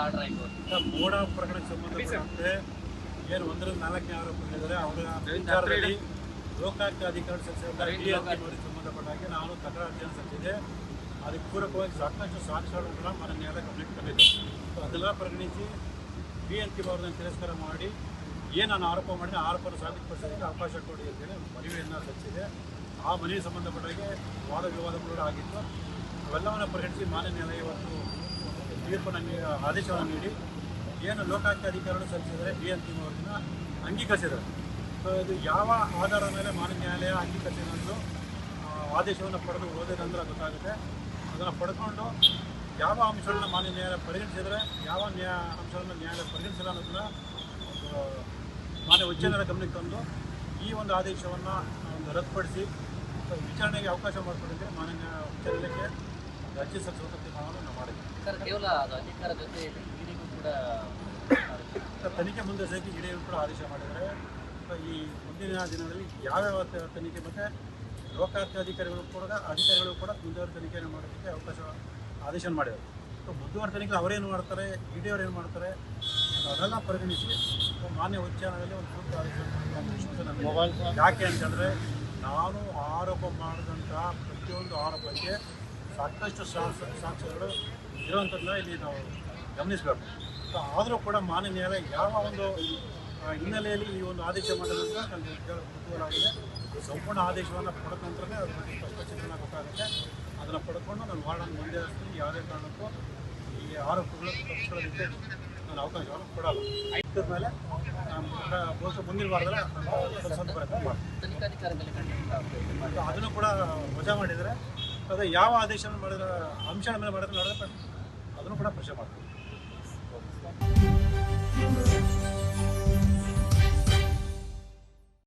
Order ಆಯ್ತು. ಮೋಡ ಪ್ರಕರಣಕ್ಕೆ ಸಂಬಂಧಪಟ್ಟಂತೆ ಏನು ಒಂದರಿಂದ ನಾಲ್ಕನೇ ಆರೋಪಗಳಿದ್ದಾರೆ ಅವರ ವಿಚಾರದಲ್ಲಿ ಲೋಕಾಯುಕ್ತ ಅಧಿಕಾರಿ ಸಚಿವರು ಸಂಬಂಧಪಟ್ಟ ಹಾಗೆ ನಾನು ತಕರಾರು ಅರ್ಜಿಯನ್ನು ಸಲ್ಲಿಸಿದೆ ಅದಕ್ಕೆ ಪೂರಕವಾಗಿ ಸಾಕಷ್ಟು ಸಾಕ್ಷ್ಯಗಳನ್ನು ಕೂಡ ಮನೆ ನ್ಯಾಯಾಲಯ ಕಂಪ್ಲೀಟ್ ಕಂಡಿದೆ ಸೊ ಅದೆಲ್ಲ ಪರಿಗಣಿಸಿ ಬಿ ಅವರನ್ನು ತಿರಸ್ಕಾರ ಮಾಡಿ ಏನು ನಾನು ಆರೋಪ ಮಾಡಿದೆ ಆರೋಪವನ್ನು ಸಾಬೀತುಪಡಿಸೋದಕ್ಕೆ ಅವಕಾಶ ಕೊಡಿ ಅಂತೇಳಿ ಮನವಿಯನ್ನು ಸಲ್ಲಿಸಿದೆ. ಆ ಮನವಿ ಸಂಬಂಧಪಟ್ಟಾಗೆ ವಾದ ವಿವಾದಗಳು ಆಗಿತ್ತು. ಅವೆಲ್ಲವನ್ನು ಪರಿಗಣಿಸಿ ಮಾನ್ಯ ನ್ಯಾಯಾಲಯ ಇವತ್ತು ತೀರ್ಪನ್ನು ಆದೇಶವನ್ನು ನೀಡಿ, ಏನು ಲೋಕಾಯುಕ್ತ ಅಧಿಕಾರಿಗಳು ಸಲ್ಲಿಸಿದರೆ ಬಿ ಎನ್ ಕಿಮ್ ಅವರನ್ನ ಅಂಗೀಕರಿಸಿದ್ದಾರೆ. ಸೊ ಇದು ಯಾವ ಆಧಾರದ ಮೇಲೆ ಮಾನ್ಯ ನ್ಯಾಯಾಲಯ ಅಂಗೀಕರಿಸಿದ್ದು ಆದೇಶವನ್ನು ಪಡೆದು ಓದಿದ ನಂತರ ಗೊತ್ತಾಗುತ್ತೆ. ಅದನ್ನು ಪಡ್ಕೊಂಡು ಯಾವ ಅಂಶಗಳನ್ನ ಮಾನ್ಯ ನ್ಯಾಯಾಲಯ ಪರಿಗಣಿಸಿದರೆ, ಯಾವ ನ್ಯಾಯ ಅಂಶಗಳನ್ನು ನ್ಯಾಯಾಲಯ ಪರಿಗಣಿಸಿಲ್ಲ ಅನ್ನೋದನ್ನು ಮಾನ್ಯ ಉಚ್ಚ ಗಮನಕ್ಕೆ ತಂದು ಈ ಒಂದು ಆದೇಶವನ್ನು ಒಂದು ರದ್ದುಪಡಿಸಿ, ವಿಚಾರಣೆಗೆ ಅವಕಾಶ ಮಾಡಿಕೊಡುತ್ತೆ ಮಾನ್ಯ ಉಚ್ಚ ಒಂದು ಸರ್ಕಾರವನ್ನು ಮಾಡಿದ್ವಿ. ಸರ್ ಕೇವಲ ಅದು ಅಧಿಕಾರ ಜೊತೆಯಲ್ಲಿ ಇಡಿಗೂ ಕೂಡ ಸೊ ತನಿಖೆ ಮುಂದೆ ಸಹಿತ ಇಡಿಯು ಕೂಡ ಆದೇಶ ಮಾಡಿದ್ದಾರೆ. ಸೊ ಈ ಮುಂದಿನ ದಿನಗಳಲ್ಲಿ ಯಾವ್ಯಾವ ತನಿಖೆ ಮತ್ತು ಲೋಕಾಯುಕ್ತ ಅಧಿಕಾರಿಗಳು ಕೂಡ ಅಧಿಕಾರಿಗಳು ಕೂಡ ಮುಂದುವರೆ ತನಿಖೆಯನ್ನು ಮಾಡೋದಕ್ಕೆ ಅವಕಾಶ ಆದೇಶ ಮಾಡಿದ್ದಾರೆ. ಸೊ ಬುಧವಾರ ತನಿಖೆ ಅವರೇನು ಮಾಡ್ತಾರೆ ಇ ಅವ್ರು ಏನು ಮಾಡ್ತಾರೆ ಅದೆಲ್ಲ ಪರಿಗಣಿಸಿ ಸೊ ಮಾನ್ಯ ಉಚ್ಚ ನ್ಯಾಯಾಲಯದಲ್ಲಿ ಒಂದು ಸೂಕ್ತ ಆದೇಶ ಯಾಕೆ ಅಂತಂದರೆ ನಾನು ಆರೋಪ ಮಾಡಿದಂಥ ಪ್ರತಿಯೊಂದು ಆರೋಪಕ್ಕೆ ಸಾಕಷ್ಟು ಸಾಕ್ಷ ಸಾಕ್ಷ್ಯಗಳು ಇರೋವಂಥದ್ದನ್ನ ಇಲ್ಲಿ ನಾವು ಗಮನಿಸಬೇಕು. ಸೊ ಆದರೂ ಕೂಡ ಮಾನ್ಯ ನ್ಯಾಯಾಲಯ ಯಾವ ಒಂದು ಹಿನ್ನೆಲೆಯಲ್ಲಿ ಈ ಒಂದು ಆದೇಶ ಮಾಡಿದ್ರೆ ನನಗೆ ಕೇಳ ಕುತೂಹಲವಾಗಿದೆ ಸಂಪೂರ್ಣ ಆದೇಶವನ್ನು ಪಡೆದ ನಂತರನೇ ಅದ್ರ ಬಗ್ಗೆ ಸ್ಪಷ್ಟ ಚಿತ್ರಣ ಗೊತ್ತಾಗುತ್ತೆ. ಅದನ್ನು ಪಡ್ಕೊಂಡು ನಾನು ವಾರ್ಡನ್ನು ಮುಂದೆ ಹಾಕ್ತೀನಿ ಯಾವುದೇ ಕಾರಣಕ್ಕೂ ಈ ಆರೋಪಗಳು ತಪ್ಪಿಸ್ಕೊಳ್ಳೋದಕ್ಕೆ ನಾನು ಅವಕಾಶವನ್ನು ಕೊಡಲ್ಲ. ಐದರ ಮೇಲೆ ನಾನು ಬಹುಶಃ ಮುಂದಿನ ವಾರದಲ್ಲಿ ಸ್ವಲ್ಪ ಪ್ರಯತ್ನ ಮಾಡ್ತೀನಿ. ಮತ್ತು ಅದನ್ನು ಕೂಡ ವಜಾ ಮಾಡಿದರೆ ಅದೇ ಯಾವ ಆದೇಶ ಮಾಡಿದ್ರೆ ಅಂಶಗಳ ಮೇಲೆ ಮಾಡಿದ್ರೆ ಅದನ್ನು ಕೂಡ ಪ್ರಶ್ನೆ ಮಾಡ್ತೀನಿ